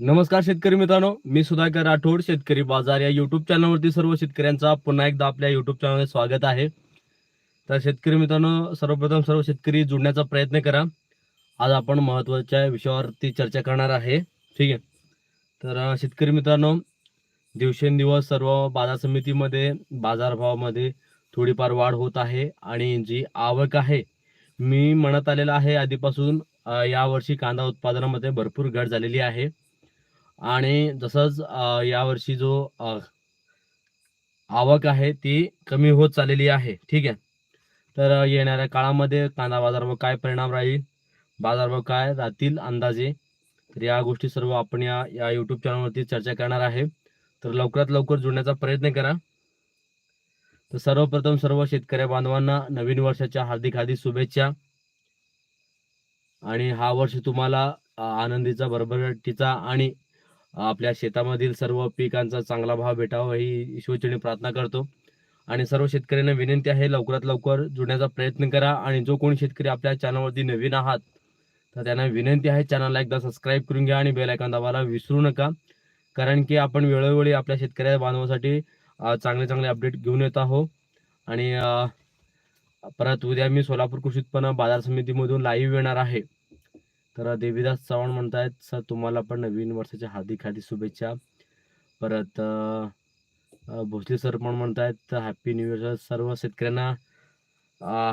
नमस्कार शेतकरी मित्रांनो मी सुधाकर राठोड शेतकरी बाजार या युट्यूब चॅनलवरती सर्व शेतकऱ्यांचा पुन्हा एकदा आपल्या युट्यूब चॅनलमध्ये स्वागत आहे. तर शेतकरी मित्रांनो सर्वप्रथम सर्व शेतकरी जुडण्याचा प्रयत्न करा. आज आपण महत्त्वाच्या विषयावरती चर्चा करणार आहे. ठीक आहे? तर शेतकरी मित्रांनो दिवसेंदिवस सर्व बाजार समितीमध्ये बाजारभावामध्ये थोडीफार वाढ होत आहे आणि जी आवक आहे मी म्हणत आलेला आहे आधीपासून यावर्षी कांदा उत्पादनामध्ये भरपूर घट झालेली आहे. आणि जसंच यावर्षी जो आवक आहे ती कमी होत चाललेली आहे. ठीक आहे? तर येणाऱ्या काळामध्ये कांदा बाजारावर काय परिणाम राहील? बाजारभाव काय राहतील अंदाजे? तर या गोष्टी सर्व आपण या या यूट्यूब चॅनलवरती चर्चा करणार आहे. तर लवकरात लवकर जुळण्याचा प्रयत्न करा. तर सर्वप्रथम सर्व शेतकऱ्या बांधवांना नवीन वर्षाच्या हार्दिक हार्दिक शुभेच्छा. आणि हा वर्ष तुम्हाला आनंदीचा भरभराटीचा आणि आपल्या शेतामधील सर्व पिकांचा चांगला भाव भेटावा ही ईश्वरचरणी प्रार्थना करतो. आणि सर्व शेतकऱ्यांना विनंती आहे लवकरात लवकर जुळण्याचा प्रयत्न करा आणि जो कोणी शेतकरी आपल्या चॅनलवरती नवीन आहात तर त्यांना विनंती आहे चॅनलला एकदा सबस्क्राईब करून घ्या आणि बेल आयकॉन दाबायला विसरू नका. कारण की आपण वेळोवेळी आपल्या शेतकऱ्या बांधवासाठी चांगले चांगले अपडेट घेऊन येत आहोत. आणि परत उद्या मी सोलापूर कृषी उत्पन्न बाजार समितीमधून लाईव्ह येणार आहे. तर देवीदास चव्हाण म्हणतायत सर तुम्हाला पण नवीन वर्षाच्या हार्दिक हार्दिक शुभेच्छा. परत भोसले सर पण म्हणतायत हॅपी न्यू इयर सर्व शेतकऱ्यांना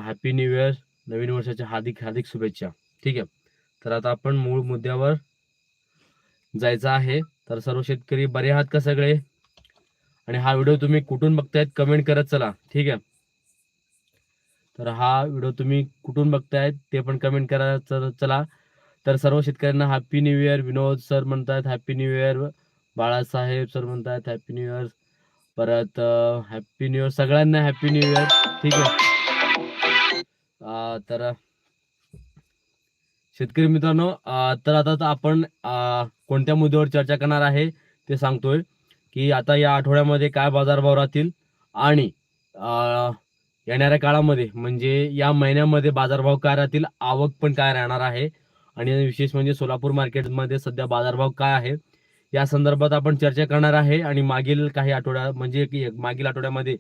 हॅपी न्यू इयर नवीन वर्षाच्या हार्दिक हार्दिक शुभेच्छा. ठीक आहे? तर आता आपण मूळ मुद्द्यावर जायचं आहे. तर सर्व शेतकरी बरे आहात का सगळे? आणि हा व्हिडिओ तुम्ही कुठून बघतायत कमेंट करत चला. ठीक आहे? तर हा व्हिडिओ तुम्ही कुठून बघतायत ते पण कमेंट करा चला. तर सर्व शेतकऱ्यांना happy new year Vinod sir म्हणतात happy new year Balasaheb sir म्हणतात हॅपी न्यू इयर परत हॅपी न्यू इयर सगळ्यांना हॅपी न्यू इयर ठीक आहे. तर शेतकरी मित्रांनो तर आता तर आपण कोणत्या मुद्द्यावर चर्चा करणार आहे ते सांगतोय की आता या आठवड्यामध्ये काय बाजारभाव राहतील आणि येणाऱ्या काळामध्ये म्हणजे या महिन्यामध्ये बाजारभाव काय राहतील आवक पण काय राहणार आहे आणि विशेष म्हणजे सोलापूर मार्केटमध्ये सध्या बाजारभाव काय आहे या संदर्भात आपण चर्चा करणार आहे. आणि मागील काही आठवड्या म्हणजे की मागील आठवड्यामध्ये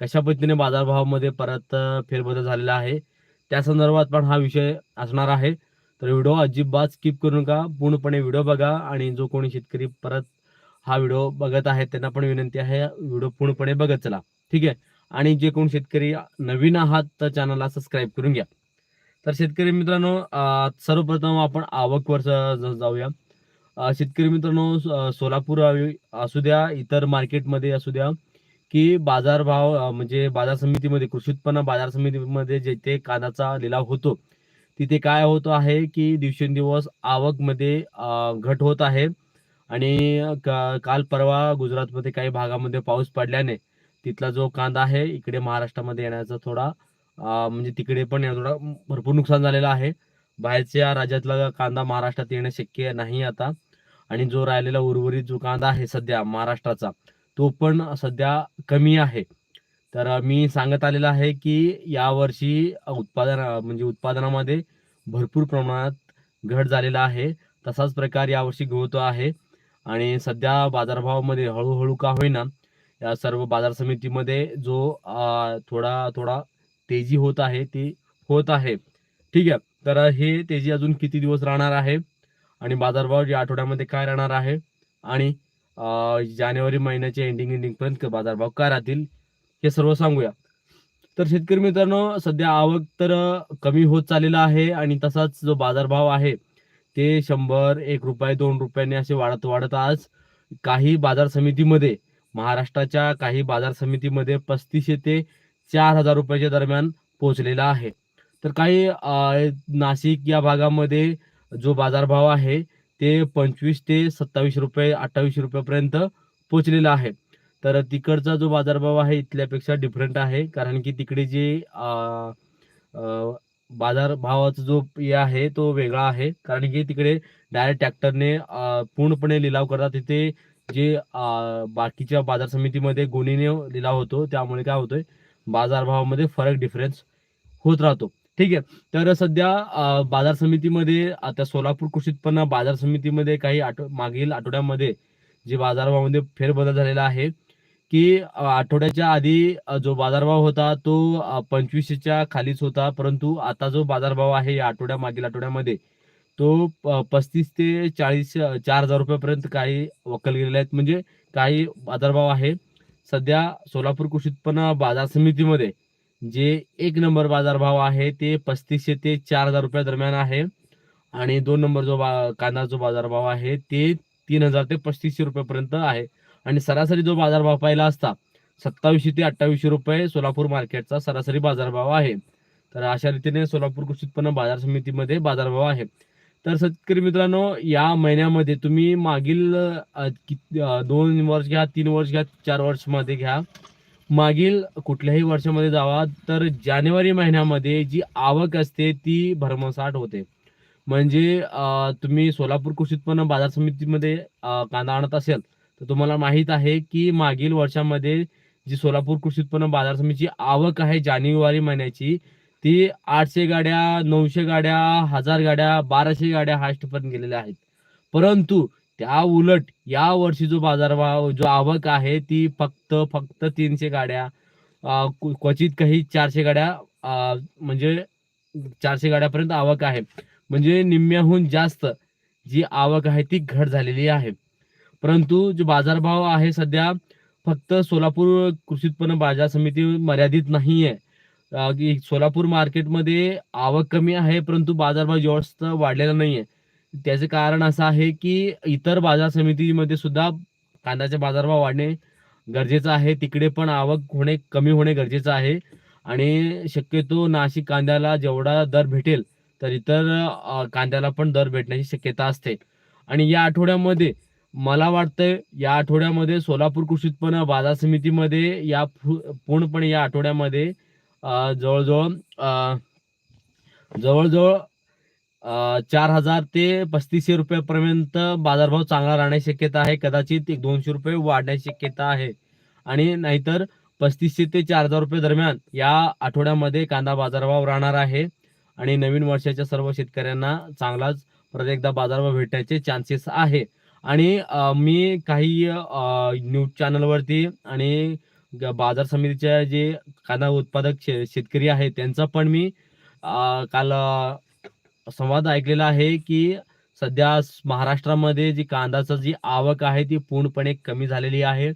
कशा पद्धतीने बाजारभावामध्ये परत फेरबदल झालेला आहे त्या संदर्भात पण हा विषय असणार आहे. तर व्हिडिओ अजिबात स्किप करू नका पूर्णपणे व्हिडिओ बघा आणि जो कोणी शेतकरी परत हा व्हिडिओ बघत आहे त्यांना पण विनंती आहे व्हिडिओ पूर्णपणे बघत चला. ठीक आहे? आणि जे कोण शेतकरी नवीन आहात तर चॅनलला सबस्क्राईब करून घ्या. तर शेतकरी मित्रांनो सर्वप्रथम आपण आवकवर जाऊया. शेतकरी मित्रांनो सोलापूर असू द्या इतर मार्केटमध्ये असू द्या की बाजारभाव म्हणजे बाजार समितीमध्ये कृषी उत्पन्न बाजार समितीमध्ये जेथे कांद्याचा लिलाव होतो तिथे काय होत आहे की दिवसेंदिवस आवकमध्ये घट होत आहे. आणि का- काल परवा गुजरातमध्ये काही भागामध्ये पाऊस पडल्याने तिथला जो कांदा आहे इकडे महाराष्ट्रामध्ये येण्याचा थोडा म्हणजे तिकडे पण या थोडा भरपूर नुकसान झालेलं आहे. बाहेरच्या राज्यातला कांदा महाराष्ट्रात येणं शक्य नाही आता. आणि जो राहिलेला उर्वरित जो कांदा आहे सध्या महाराष्ट्राचा तो पण सध्या कमी आहे. तर मी सांगत आलेलं आहे की यावर्षी उत्पादन म्हणजे उत्पादनामध्ये भरपूर प्रमाणात घट झालेला आहे. तसाच प्रकार यावर्षी होतो आहे. आणि सध्या बाजारभावामध्ये हळूहळू का होईना या सर्व बाजार समितीमध्ये जो थोडा थोडा तेजी होत आहे ती होत आहे. ठीक आहे. तर हे तेजी अजून किती दिवस राहणार आहे? आणि बाजारभाव या आठवड्यामध्ये काय राहणार आहे? आणि जानेवारी महिन्याच्या एंडिंग एंडिंगपर्यंत बाजारभाव काय राहतील? हे सर्व सांगूया. तर शेतकरी मित्रांनो सध्या आवक तर कमी होत चाललेला आहे आणि तसाच जो बाजारभाव आहे ते शंभर एक रुपये दोन रुपयाने असे वाढत वाढत आज काही बाजार समितीमध्ये महाराष्ट्राच्या काही बाजार समितीमध्ये पस्तीसशे ते चार हजार रुपयाच्या दरम्यान पोहोचलेला आहे. तर काही नाशिक या भागामध्ये जो बाजारभाव आहे ते पंचवीस ते सत्तावीस रुपये अठ्ठावीस रुपयापर्यंत पोहोचलेला आहे. तर तिकडचा जो बाजारभाव आहे इथल्यापेक्षा डिफरंट आहे. कारण की तिकडे जे बाजारभावाचा जो हे आहे तो वेगळा आहे. कारण की तिकडे डायरेक्ट ट्रॅक्टरने पूर्णपणे लिलाव करतात. तिथे जे बाकीच्या बाजार समितीमध्ये गोणीने लिलाव होतो त्यामुळे काय होतोय बाजारभावामध्ये फरक डिफरन्स होत राहतो. ठीक आहे? तर सध्या बाजार समितीमध्ये आता सोलापूर कृषी उत्पन्न बाजार समितीमध्ये काही आठव मागील आठवड्यामध्ये जे बाजारभावामध्ये फेरबदल झालेला आहे की आठवड्याच्या आधी जो बाजारभाव होता तो अ, पंचवीसच्या खालीच होता. परंतु आता जो बाजारभाव आहे या आठवड्या मागील आठवड्यामध्ये तो प- पस्तीस ते चाळीस चार हजार रुपयापर्यंत काही वकल गेलेले आहेत. म्हणजे काही बाजारभाव आहे सध्या सोलापूर कृषी उत्पन्न बाजार समितीमध्ये जे एक नंबर बाजारभाव आहे ते पस्तीसशे ते चार हजार रुपया दरम्यान आहे आणि दोन नंबर जो बा कांदा जो बाजारभाव आहे ते तीन हजार ते पस्तीसशे रुपयापर्यंत आहे. आणि सरासरी जो बाजारभाव पाहिला असता सत्तावीसशे ते अठ्ठावीसशे रुपये सोलापूर मार्केटचा सरासरी बाजारभाव आहे. तर अशा रीतीने सोलापूर कृषी उत्पन्न बाजार समितीमध्ये बाजारभाव आहे. तर शेतकरी मित्रांनो या महिन्यामध्ये तुम्ही मागील दोन वर्ष घ्या तीन वर्ष घ्या चार वर्षमध्ये घ्या. मागील कुठल्याही वर्षामध्ये जावा तर जानेवारी महिन्यामध्ये जी आवक असते ती भरमसाठ होते. म्हणजे तुम्ही सोलापूर कृषी उत्पन्न बाजार समितीमध्ये कांदा आणत असेल तर तुम्हाला माहीत आहे की मागील वर्षामध्ये जी सोलापूर कृषी उत्पन्न बाजार समितीची आवक आहे जानेवारी महिन्याची ती आठशे गाड्या नऊशे गाड्या हजार गाड्या बाराशे गाड्या हास्टपर्यंत गेलेल्या आहेत. परंतु त्या उलट या वर्षी जो बाजारभाव जो आवक आहे ती फक्त फक्त तीनशे गाड्या क्व- क्वचित काही चारशे गाड्या म्हणजे चारशे गाड्यापर्यंत आवक आहे. म्हणजे निम्म्याहून जास्त जी आवक आहे ती घट झालेली आहे. परंतु जो बाजारभाव आहे सध्या फक्त सोलापूर कृषी उत्पन्न बाजार समिती मर्यादित नाहीये. आहे की सोलापूर मार्केटमध्ये आवक कमी आहे परंतु बाजारभाव जास्त वाढलेला नाहीये. त्याचे कारण असं आहे की इतर बाजार समितीमध्ये सुद्धा कांद्याचे बाजारभाव वाढणे गरजेचं आहे. तिकडे पण आवक होणे कमी होणे गरजेचं आहे. आणि शक्यतो नाशिक कांद्याला जेवढा दर भेटेल तर इतर कांद्याला पण दर भेटण्याची शक्यता असते. आणि या आठवड्यामध्ये मला वाटतंय या आठवड्यामध्ये सोलापूर कृषी उत्पन्न बाजार समितीमध्ये या पूर्णपणे या आठवड्यामध्ये जवळजवळ जवळजवळ चार हजार ते पस्तीसशे रुपयापर्यंत बाजारभाव चांगला राहण्याची शक्यता आहे. कदाचित एक दोनशे रुपये वाढण्याची शक्यता आहे. आणि नाहीतर पस्तीसशे ते चार हजार रुपये दरम्यान या आठवड्यामध्ये कांदा बाजारभाव राहणार आहे. आणि नवीन वर्षाच्या सर्व शेतकऱ्यांना चांगलाच परत एकदा बाजारभाव भेटण्याचे चान्सेस आहे. आणि मी काही न्यूज चॅनलवरती आणि बाजार समितीच्या जे कांदा उत्पादक शे- शेतकरी आहेत त्यांचा पण मी काल संवाद ऐकलेला आहे की सध्या महाराष्ट्रामध्ये जी कांद्याचं जी आवक आहे ती पूर्णपणे कमी झालेली आहे.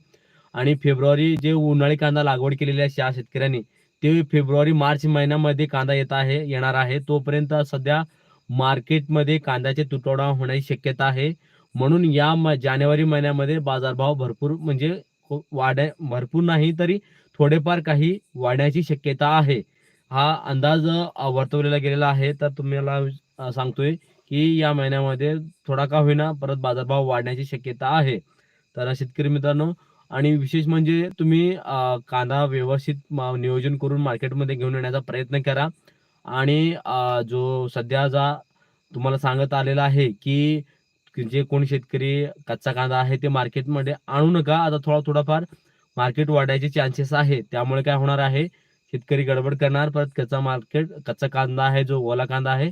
आणि फेब्रुवारी जे उन्हाळी कांदा लागवड केलेली आहे त्या शेतकऱ्यांनी ते फेब्रुवारी मार्च महिन्यामध्ये कांदा येत आहे येणार आहे. तोपर्यंत सध्या मार्केटमध्ये कांद्याचे तुटवडा होण्याची शक्यता आहे. म्हणून या म- जानेवारी महिन्यामध्ये बाजारभाव भरपूर म्हणजे वाढ भरपूर नाही तरी थोडेफार काही वाढण्याची शक्यता आहे. हा अंदाज वर्तवलेला गेलेला आहे. तर तुम्हाला सांगतोय की या महिन्यामध्ये थोडा का होईना परत बाजारभाव वाढण्याची शक्यता आहे. तर शेतकरी मित्रांनो आणि विशेष म्हणजे तुम्ही कांदा व्यवस्थित नियोजन करून मार्केटमध्ये घेऊन येण्याचा प्रयत्न करा. आणि जो सध्या जा तुम्हाला सांगत आलेला आहे की की जे कोणी शेतकरी कच्चा कांदा आहे ते मार्केटमध्ये आणू नका. आता थोडा थोडाफार मार्केट वाढायचे चान्सेस आहे. त्यामुळे काय होणार आहे? शेतकरी गडबड करणार. परत कच्चा मार्केट कच्चा कांदा आहे जो ओला कांदा आहे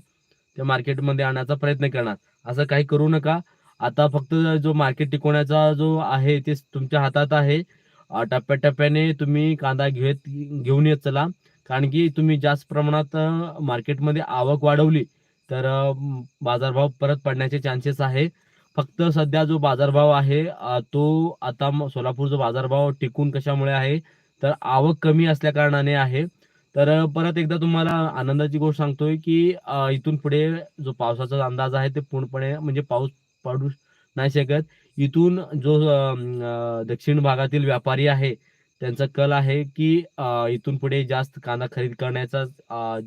ते मार्केटमध्ये आणण्याचा प्रयत्न करणार. असं काही करू नका. आता फक्त जो मार्केट टिकवण्याचा जो आहे ते तुमच्या हातात आहे. टप्प्याटप्प्याने तुम्ही कांदा घेत घेऊन येत चला. कारण की तुम्ही जास्त प्रमाणात मार्केटमध्ये आवक वाढवली तर बाजारभाव परत पडण्याचे चान्सेस आहे. फक्त सध्या जो बाजारभाव आहे तो आता म- सोलापूर जो बाजारभाव टिकून कशामुळे आहे तर आवक कमी असल्या कारणाने आहे. तर परत एकदा तुम्हाला आनंदाची गोष्ट सांगतोय की इथून पुढे जो पावसाचा अंदाज आहे ते पूर्णपणे म्हणजे पाऊस पडू नाही शकत. इथून जो दक्षिण भागातील व्यापारी आहे त्यांचा कल आहे की इथून पुढे जास्त कांदा खरेदी करण्याचा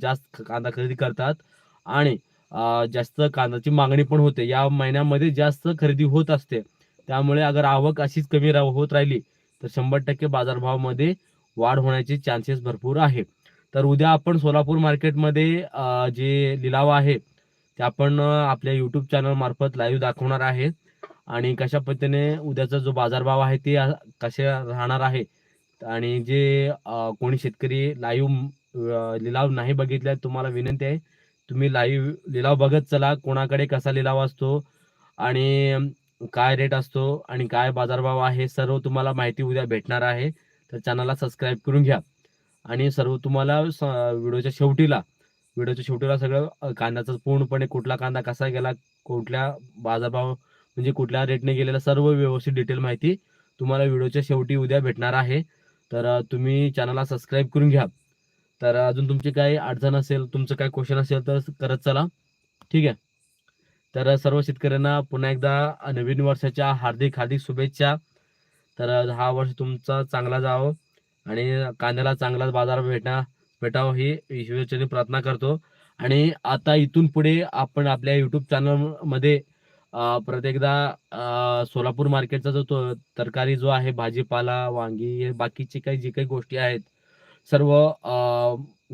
जास्त कांदा खरेदी करतात. आणि जास्त कांद्याची मागणी पण होते. या महिन्यामध्ये जास्त खरेदी होत असते. त्यामुळे अगर आवक अशीच कमी राह- होत राहिली तर शंभर टक्के बाजारभावामध्ये वाढ होण्याचे चान्सेस भरपूर आहे. तर उद्या आपण सोलापूर मार्केटमध्ये जे लिलाव आहे ते आपण आपल्या यूट्यूब चॅनल मार्फत लाईव्ह दाखवणार आहे. आणि कशा पद्धतीने उद्याचा जो बाजारभाव आहे ते कसे राहणार आहे आणि जे कोणी शेतकरी लाईव्ह लिलाव नाही बघितले तुम्हाला विनंती आहे तुम्ही लाईव्ह लिलाव बघत चला कोणाकडे कसा लिलाव असतो आणि काय रेट असतो आणि काय बाजारभाव आहे सर्व तुम्हाला माहिती उद्या भेटणार आहे. तर चॅनलला सबस्क्राईब करून घ्या. आणि सर्व तुम्हाला स- व्हिडिओच्या शेवटीला व्हिडिओच्या शेवटीला सगळं कांद्याचं पूर्णपणे कुठला कांदा कसा गेला कुठल्या बाजारभाव म्हणजे कुठल्या रेटने गेलेला सर्व व्यवस्थित डिटेल माहिती तुम्हाला व्हिडिओच्या शेवटी उद्या भेटणार आहे. तर तुम्ही चॅनलला सबस्क्राईब करून घ्या. तर अजून तुमची काही अडचण असेल तुमचं काही क्वेश्चन असेल तर करत चला. ठीक आहे? तर सर्व शेतकऱ्यांना पुन्हा एकदा नवीन वर्षाच्या हार्दिक हार्दिक शुभेच्छा. तर हा वर्ष तुमचा चांगला जावं आणि कांद्याला चांगला बाजार भेटा भेटावं ही ईश्वरचरणी प्रार्थना करतो. आणि आता इथून पुढे आपण आपल्या युट्यूब चॅनलमध्ये प्रत्येकदा सोलापूर मार्केटचा जो तो तरकारी जो आहे भाजीपाला वांगी हे बाकीचे काही जे काही गोष्टी आहेत सर्व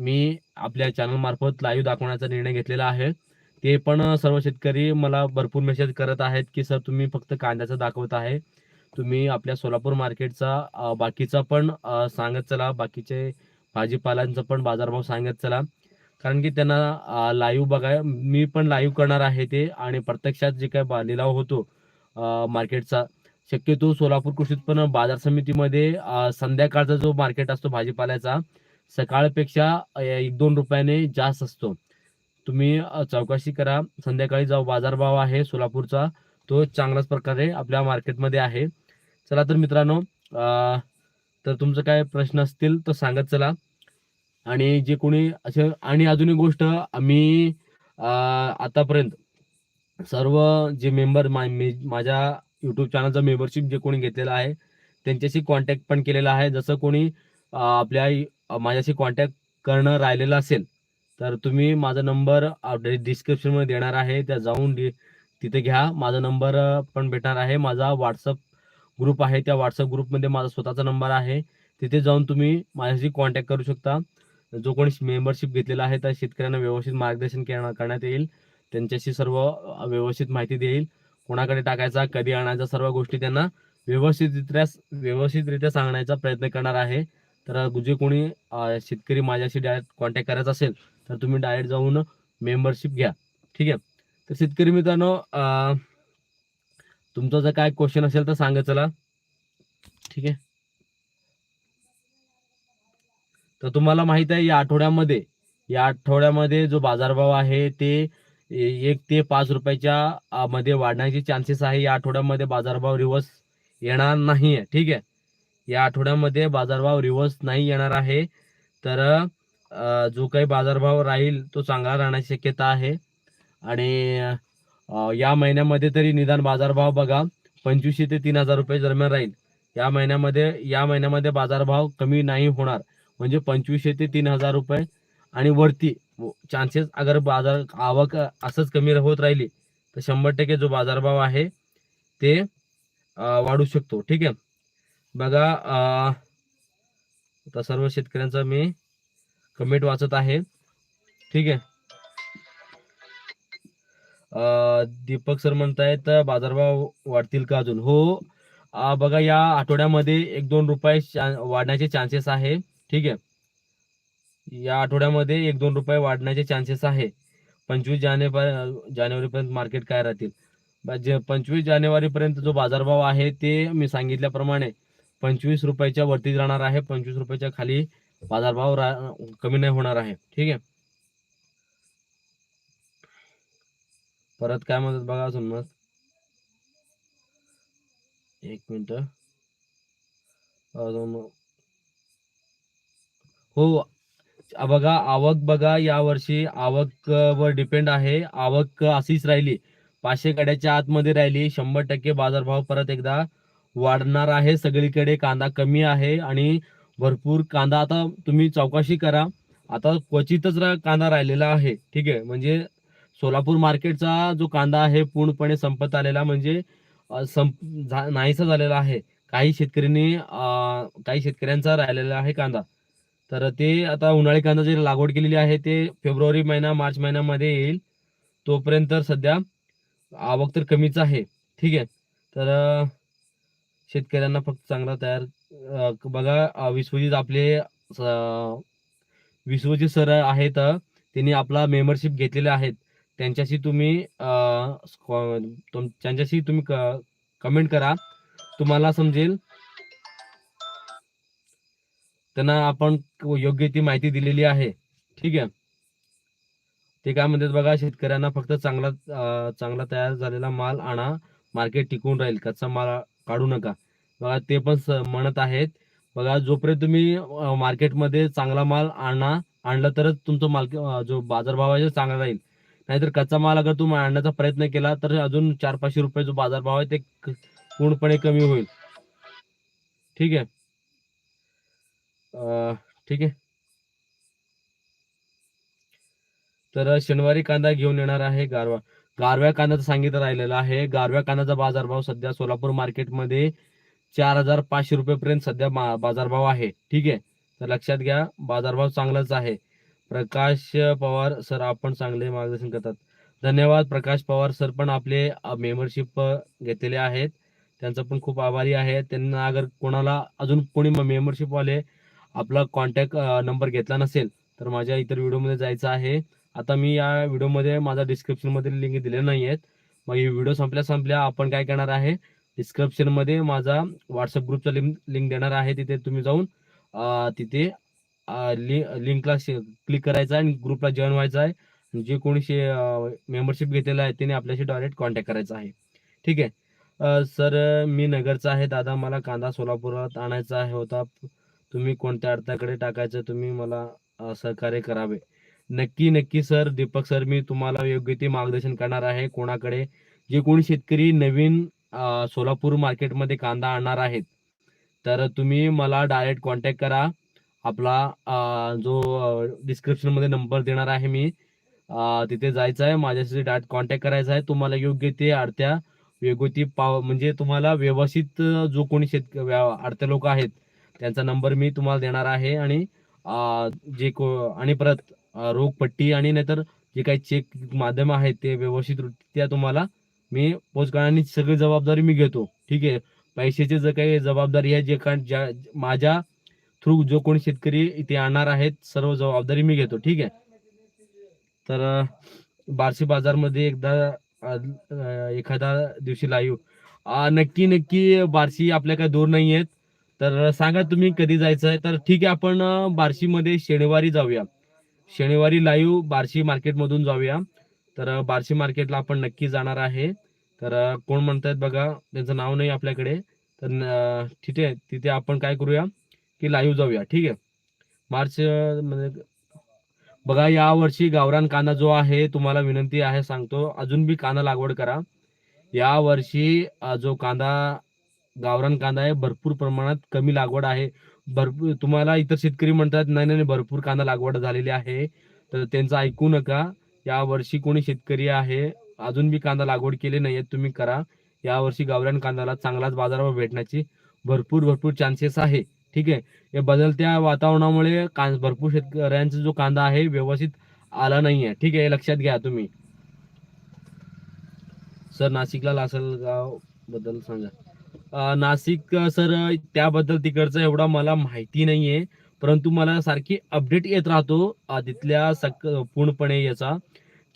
मी आपल्या चॅनल मार्फत लाईव्ह दाखवण्याचा निर्णय घेतलेला आहे. ते पण सर्व शेतकरी मला भरपूर मेसेज करत आहेत की सर तुम्ही फक्त कांद्याचं दाखवत आहे. तुम्ही आपल्या सोलापूर मार्केटचा बाकीचा पण सांगत चला. बाकीचे भाजीपालांचा पण बाजारभाव सांगत चला. कारण की त्यांना लाईव्ह बघाय मी पण लाईव्ह करणार आहे ते आणि प्रत्यक्षात जे काय बा- लिलाव होतो मार्केटचा शक्यतो सोलापूर कृषी उत्पन्न बाजार समितीमध्ये संध्याकाळचा जो मार्केट असतो भाजीपाल्याचा सकाळपेक्षा एक दोन रुपयाने जास्त असतो. तुम्ही चौकशी करा. संध्याकाळी जो बाजारभाव आहे सोलापूरचा तो चांगल्याच प्रकारे आपल्या मार्केटमध्ये आहे. चला तर मित्रांनो तर तुमचं काय प्रश्न असतील तर सांगत चला. आणि जे कोणी असे आणि अजून एक गोष्ट आम्ही आतापर्यंत सर्व जे मेंबर माझ्या युट्यूब चॅनलचा मेंबरशिप जे कोणी घेतलेलं आहे त्यांच्याशी कॉन्टॅक्ट पण केलेला आहे. जसं कोणी आपल्या माझ्याशी कॉन्टॅक्ट करणं राहिलेलं असेल तर तुम्ही माझा नंबर डिस्क्रिप्शनमध्ये देणार आहे. त्या जाऊन तिथे घ्या. माझा नंबर पण भेटणार आहे. माझा व्हॉट्सअप ग्रुप आहे. त्या व्हॉट्सअप ग्रुपमध्ये माझा स्वतःचा नंबर आहे. तिथे जाऊन तुम्ही माझ्याशी कॉन्टॅक्ट करू शकता. जो कोणी मेंबरशिप घेतलेला आहे त्या शेतकऱ्यांना व्यवस्थित मार्गदर्शन करण्यात येईल. त्यांच्याशी सर्व व्यवस्थित माहिती देईल. कोणाकडे टाकायचा कधी आणायचा सर्व गोष्टी त्यांना व्यवस्थितरित्या व्यवस्थितरित्या सांगण्याचा प्रयत्न करणार आहे. तर जे कोणी शेतकरी माझ्याशी डायरेक्ट कॉन्टॅक्ट करायचा असेल तर तुम्ही डायरेक्ट जाऊन मेंबरशिप घ्या. ठीक आहे? तर शेतकरी मित्रांनो तुमचा जर काय क्वेश्चन असेल तर सांगा चला. ठीक आहे? तर तुम्हाला माहीत आहे या आठवड्यामध्ये या आठवड्यामध्ये जो बाजारभाव आहे ते एक ते पाच रुपयाच्या मध्ये वाढण्याचे चान्सेस आहे. या आठवड्यामध्ये बाजारभाव रिवर्स येणार नाही आहे ठीक आहे? या आठवड्यामध्ये बाजारभाव रिवर्स नाही येणार आहे. तर जो काही बाजारभाव राहील तो चांगला राहण्याची शक्यता आहे. आणि या महिन्यामध्ये तरी निदान बाजारभाव बघा. पंचवीसशे ते तीन हजार रुपये दरम्यान राहील. या महिन्यामध्ये या महिन्यामध्ये बाजारभाव कमी नाही होणार. म्हणजे पंचवीसशे ते तीन हजार रुपये आणि वरती चान्सेस अगर बाजार आवक असंच कमी होत राहिली तर शंभर टक्के जो बाजारभाव आहे ते वाढू शकतो. ठीक आहे? बघा आता सर्व शेतकऱ्यांचा मी कमेंट वाचत आहे. ठीक आहे? दीपक सर म्हणतायत बाजारभाव वाढतील का अजून? हो. बघा या आठवड्यामध्ये एक दोन रुपये वाढण्याचे चान्सेस आहे. ठीक आहे? या आठवड्यामध्ये एक दोन रुपये वाढण्याचे चान्सेस आहे. पंचवीस जानेवारी जानेवारीपर्यंत मार्केट काय राहतील? पंचवीस जानेवारीपर्यंत जो बाजारभाव आहे ते मी सांगितल्याप्रमाणे पंचवीस रुपयाच्या वरतीच राहणार आहे. पंचवीस रुपयाच्या खाली बाजारभाव रा- कमी नाही होणार आहे. ठीक आहे? परत काय म्हणतात बघा अजून मग. एक मिनिट. अजून हो बघा आवक बघा यावर्षी आवक वर डिपेंड आहे. आवक अशीच राहिली. पाचशे कड्याच्या आतमध्ये राहिली. शंभर टक्के बाजारभाव परत एकदा वाढणार आहे. सगळीकडे कांदा कमी आहे आणि भरपूर कांदा आता तुम्ही चौकशी करा. आता क्वचितच रा- कांदा राहिलेला आहे. ठीक आहे? म्हणजे सोलापूर मार्केटचा जो कांदा आहे पूर्णपणे संपत आलेला म्हणजे संप नाहीसा झालेला आहे. काही शेतकऱ्यांनी काही शेतकऱ्यांचा राहिलेला आहे कांदा. तर ते आता उन्हाळी कांदा जे लागवड केलेली आहे ते फेब्रुवारी महिना मार्च महिन्यामध्ये येईल. तोपर्यंत तर सध्या आवक तर कमीच आहे. ठीक आहे. तर शेतकऱ्यांना फक्त चांगला तयार बघा विश्वजित आपले अं, सर आहेत त्यांनी आपला मेंबरशिप घेतलेले आहेत. त्यांच्याशी तुम्ही तुम- त्यांच्याशी तुम्ही कमेंट करा. तुम्हाला समजेल त्यांना आपण योग्य ती माहिती दिलेली आहे. ठीक आहे? ते काय म्हणतात बघा शेतकऱ्यांना फक्त चांगला चांगला तयार झालेला माल आणा. मार्केट टिकून राहील. कच्चा माल काढू नका. बघा ते पण म्हणत आहेत. बघा जोपर्यंत तुम्ही मार्केटमध्ये चांगला माल आणा आणला तरच तुमचं माल जो बाजारभाव आहे चांगला राहील. नाहीतर कच्चा माल अगर तुम्ही आणण्याचा प्रयत्न केला तर अजून चार पाचशे रुपये जो बाजारभाव आहे ते पूर्णपणे कमी होईल. ठीक आहे? ठीक आहे. तर शनिवारी कांदा घेऊन येणार आहे गारवा. गारव्या कांद्याचं सांगितलं राहिलेलं आहे. गारव्या कांद्याचा बाजारभाव सध्या सोलापूर मार्केटमध्ये चार हजार पाचशे रुपयेपर्यंत सध्या बाजारभाव आहे. ठीक आहे? तर लक्षात घ्या बाजारभाव चांगलाच आहे. प्रकाश पवार सर आपण चांगले मार्गदर्शन करतात. धन्यवाद. प्रकाश पवार सर पण आपले मेंबरशिप घेतलेले आहेत. त्यांचा पण खूप आभारी आहे. त्यांना अगर कोणाला अजून कोणी मेंबरशिपवाले आपला कॉन्टॅक्ट नंबर घेतला नसेल तर माझ्या इतर व्हिडिओमध्ये जायचं आहे. आता मी या व्हिडिओमध्ये माझा डिस्क्रिप्शनमध्ये लिंक दिले नाही आहेत मग ही व्हिडिओ संपल्या संपल्या आपण काय करणार आहे? डिस्क्रिप्शनमध्ये माझा व्हॉट्सअप ग्रुपचा लिंक लिंक देणार आहे. तिथे तुम्ही जाऊन तिथे तिथे लिंकला क्लिक करायचं आहे आणि ग्रुपला जॉईन व्हायचं आहे. जे कोणी मेंबरशिप घेतलेलं आहे त्याने आपल्याशी डायरेक्ट कॉन्टॅक्ट करायचा आहे. ठीक आहे? सर मी नगरचा आहे दादा. मला कांदा सोलापुरात आणायचा आहे होता. तुम्ही कोणत्या अर्थाकडे टाकायचं तुम्ही मला सहकार्य करावे. नक्की नक्की सर दीपक सर मी तुम्हाला योग्य ते मार्गदर्शन करणार आहे. कोणाकडे? जे कोणी शेतकरी नवीन सोलापूर मार्केटमध्ये कांदा आणणार आहेत तर तुम्ही मला डायरेक्ट कॉन्टॅक्ट करा. आपला जो डिस्क्रिप्शनमध्ये नंबर देणार आहे मी. तिथे जायचं आहे. माझ्याशी डायरेक्ट कॉन्टॅक्ट करायचा आहे. तुम्हाला योग्य ते अडत्या योग्य ती पाव म्हणजे तुम्हाला व्यवस्थित जो कोणी शेत व्या- अडत्या लोक आहेत त्यांचा नंबर मी तुम्हाला देणार आहे आणि जे को आणि परत रोगपट्टी आणि नाहीतर जे काही चेक माध्यम आहेत ते व्यवस्थितरित्या तुम्हाला मी पोच आणि सगळी जबाबदारी मी घेतो. ठीक आहे? पैशाची जर काही जबाबदारी आहे जे कारण ज्या माझ्या थ्रू जो कोणी शेतकरी इथे आणणार आहेत सर्व जबाबदारी मी घेतो. ठीक आहे? तर बार्शी बाजारमध्ये एकदा एखाद्या एखादा दिवशी लाईव्ह नक्की नक्की बार्शी आपल्या काय दूर नाही आहेत तर सांगा तुम्ही कधी जायचं आहे तर ठीक आहे आपण बार्शीमध्ये शनिवारी जाऊया. शनिवारी लाईव्ह बार्शी मार्केटमधून जाऊया. तर बार्शी मार्केटला आपण नक्की जाणार आहे. तर कोण म्हणतायत बघा त्यांचं नाव नाही आपल्याकडे. तर ठीक आहे तिथे आपण काय करूया की लाईव्ह जाऊया ठीक आहे? मार्च म्हणजे बघा यावर्षी गावरान कांदा जो आहे तुम्हाला विनंती आहे सांगतो अजून बी कांदा लागवड करा. यावर्षी जो कांदा गावरान कांदा आहे भरपूर प्रमाणात कमी लागवड आहे. भरपूर तुम्हाला इतर शेतकरी म्हणतात नाही नाही भरपूर कांदा लागवड झालेली आहे. तर त्यांचं ऐकू नका. या वर्षी कोणी शेतकरी आहे अजून बी कांदा लागवड केली नाहीये तुम्ही करा. या वर्षी गावरान कांद्याला चांगलाच बाजारभाव भेटण्याची भरपूर भरपूर चान्सेस आहे. ठीक आहे? या बदलत्या वातावरणामुळे कां भरपूर शेतकऱ्यांचा जो कांदा आहे व्यवस्थित आला नाहीये. ठीक आहे? लक्षात घ्या तुम्ही. सर नाशिकला लासलगावबद्दल सांगा. नाशिक सर त्याबद्दल तिकडचं एवढा मला माहिती नाहीये. परंतु मला सारखी अपडेट येत राहतो तिथल्या सक पूर्णपणे याचा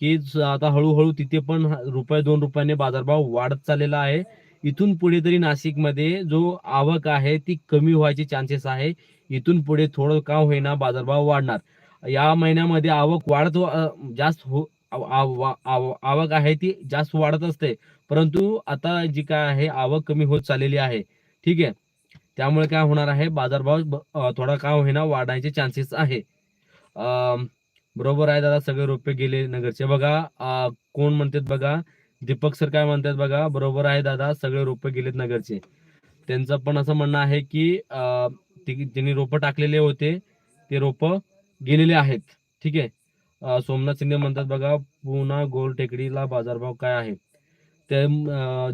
की आता हळूहळू तिथे पण रुपये दोन रुपयाने बाजारभाव वाढत चाललेला आहे. इथून पुढे तरी नाशिकमध्ये जो आवक आहे ती कमी व्हायचे चान्सेस आहे. इथून पुढे थोडं का होईना बाजारभाव वाढणार. या महिन्यामध्ये आवक वाढत जास्त हो आव- आव- आव- आवक आहे ती जास्त वाढत असते. परंतु आता जी काय आहे आवक कमी होत चाललेली आहे. ठीक आहे? त्यामुळे काय होणार आहे बाजारभाव ब- थोडा का होईना वाढण्याचे चान्सेस आहे. बरोबर आहे दादा सगळे रोपे गेले नगरचे. बघा कोण म्हणतात बघा दीपक सर काय म्हणतात बघा बरोबर आहे दादा सगळे रोपे गेलेत नगरचे. त्यांचं पण असं म्हणणं आहे की अं, ती- ज्यांनी रोपं टाकलेले होते ते रोपं गेलेले आहेत. ठीक आहे? सोमनाथ शिंदे म्हणतात बघा पुन्हा गोल टेकडीला बाजारभाव काय आहे? ते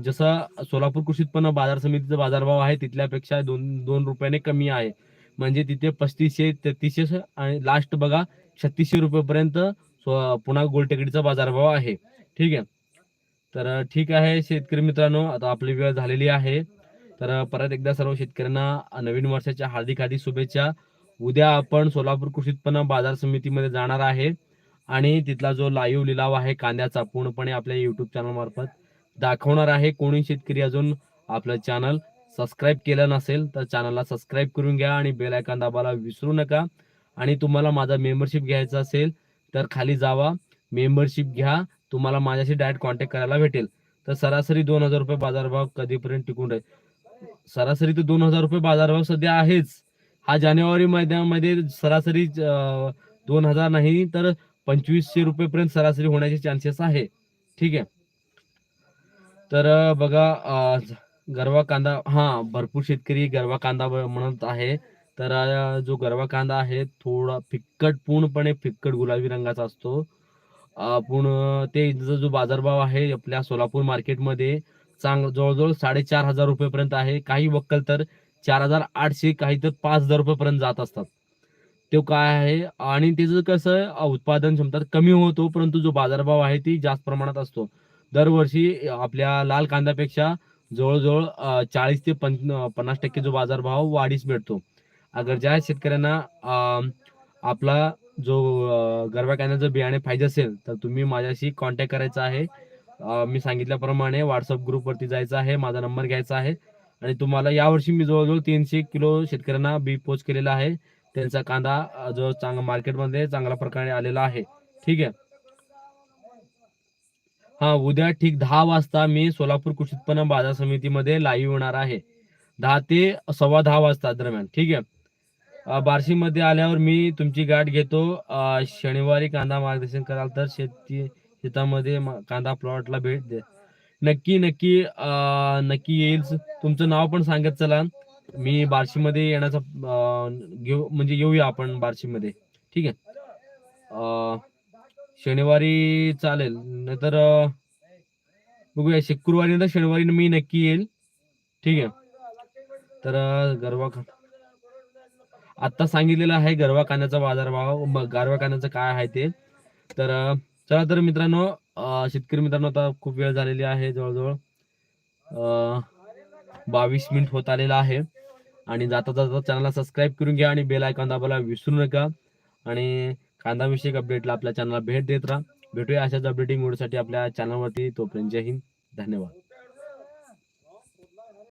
जसं सोलापूर कृषी उत्पन्न बाजार समितीचा बाजारभाव आहे तिथल्यापेक्षा दोन दोन रुपयाने कमी आहे. म्हणजे तिथे पस्तीसशे तेहतीसशे आणि लास्ट बघा छत्तीसशे रुपयेपर्यंत सो- पुन्हा गोलटेकडीचा बाजारभाव आहे. ठीक आहे? तर ठीक आहे शेतकरी मित्रांनो आता आपली वेळ झालेली आहे. तर परत एकदा सर्व शेतकऱ्यांना नवीन वर्षाच्या हार्दिक हार्दिक शुभेच्छा. उद्या आपण सोलापूर कृषी उत्पन्न बाजार समितीमध्ये जाणार आहे. आणि तिथला जो लाईव्ह लिलाव आहे कांद्याचा पूर्णपणे आपल्या युट्यूब चॅनल मार्फत. दाखवणार आहे. कोणी शेतकरी अजून आपलं चॅनल सबस्क्राईब केलं नसेल तर चॅनलला सबस्क्राईब करून घ्या आणि बेल आयकॉन दाबायला विसरू नका. आणि तुम्हाला माझा मेंबरशिप घ्यायचा असेल तर खाली जावा. मेंबरशिप घ्या. तुम्हाला माझ्याशी डायरेक्ट कॉन्टॅक्ट करायला भेटेल. तर सरासरी दोन हजार रुपये बाजारभाव कधीपर्यंत टिकून राहील? सरासरी तर दोन हजार रुपये बाजारभाव सध्या आहेच. हा जानेवारी महिन्यामध्ये सरासरी दोन हजार नाही तर पंचवीसशे रुपयेपर्यंत सरासरी होण्याचे चान्सेस आहे. ठीक आहे? तर बघा गरवा कांदा हा भरपूर शेतकरी गरवा कांदा म्हणत आहे. तर जो गरवा कांदा आहे थोडा फिक्कट पूर्णपणे फिक्कट गुलाबी रंगाचा असतो. पण पूर्ण ते जो जो बाजारभाव आहे आपल्या सोलापूर मार्केटमध्ये चांग जवळजवळ साडेचार हजार रुपयेपर्यंत आहे. काही वक्कल तर चार हजार आठशे काही तर पाच हजार रुपयेपर्यंत जात असतात. तो काय आहे? आणि त्याचं कसं उत्पादन क्षमता कमी होतो परंतु जो बाजारभाव आहे ती जास्त प्रमाणात असतो. दरवर्षी आपल्या लाल कांद्यापेक्षा जवळजवळ चाळीस ते पन पन्नास टक्के जो बाजारभाव वाढीस भेटतो अगर ज्या शेतकऱ्यांना आपला जो गरबा कांद्याचं बियाणे पाहिजे असेल तर तुम्ही माझ्याशी कॉन्टॅक्ट करायचा आहे. मी सांगितल्याप्रमाणे व्हॉट्सअप ग्रुपवरती जायचं आहे माझा नंबर घ्यायचा आहे. आणि तुम्हाला यावर्षी मी जवळजवळ तीनशे किलो शेतकऱ्यांना बी पोच केलेला आहे. त्यांचा कांदा जो चांगला मार्केटमध्ये चांगल्या प्रकारे आलेला आहे. ठीक आहे? हा उद्या ठीक दहा वाजता मी सोलापूर कृषी उत्पन्न बाजार समितीमध्ये लाईव्ह होणार आहे. दहा ते सव्वा दहा वाजता दरम्यान ठीक आहे? बार्शीमध्ये आल्यावर मी तुमची गाठ घेतो. शनिवारी कांदा मार्गदर्शन कराल तर शेती शेतामध्ये म- कांदा प्लॉटला भेट दे. नक्की नक्की नक्की येईल. तुमचं नाव पण सांगत चला. मी बार्शीमध्ये येण्याचा घेऊ म्हणजे येऊया आपण बार्शीमध्ये ठीक आहे? शनिवारी चालेल. नाहीतर बघूया. शुक्रवारी तर शनिवारी मी नक्की येईल. ठीक आहे. तर गरबा आत्ता सांगितलेलं आहे गरवा कांद्याचा बाजारभाव. म- गारवा कांद्याचं काय आहे ते. तर चला तर मित्रांनो शेतकरी मित्रांनो आता खूप वेळ झालेली आहे जवळजवळ. बावीस मिनिट होत आलेला आहे. आणि जाता जाता चॅनलला सबस्क्राईब करून घ्या आणि बेल आयकॉन दाबायला विसरू नका. आणि कांदाविषयक अपडेटला आपल्या चॅनलला भेट देत राहा. भेटूया अशाच अपडेटिंग व्हिडिओसाठी आपल्या चॅनलवरती तोपर्यंत जय हिंद. धन्यवाद.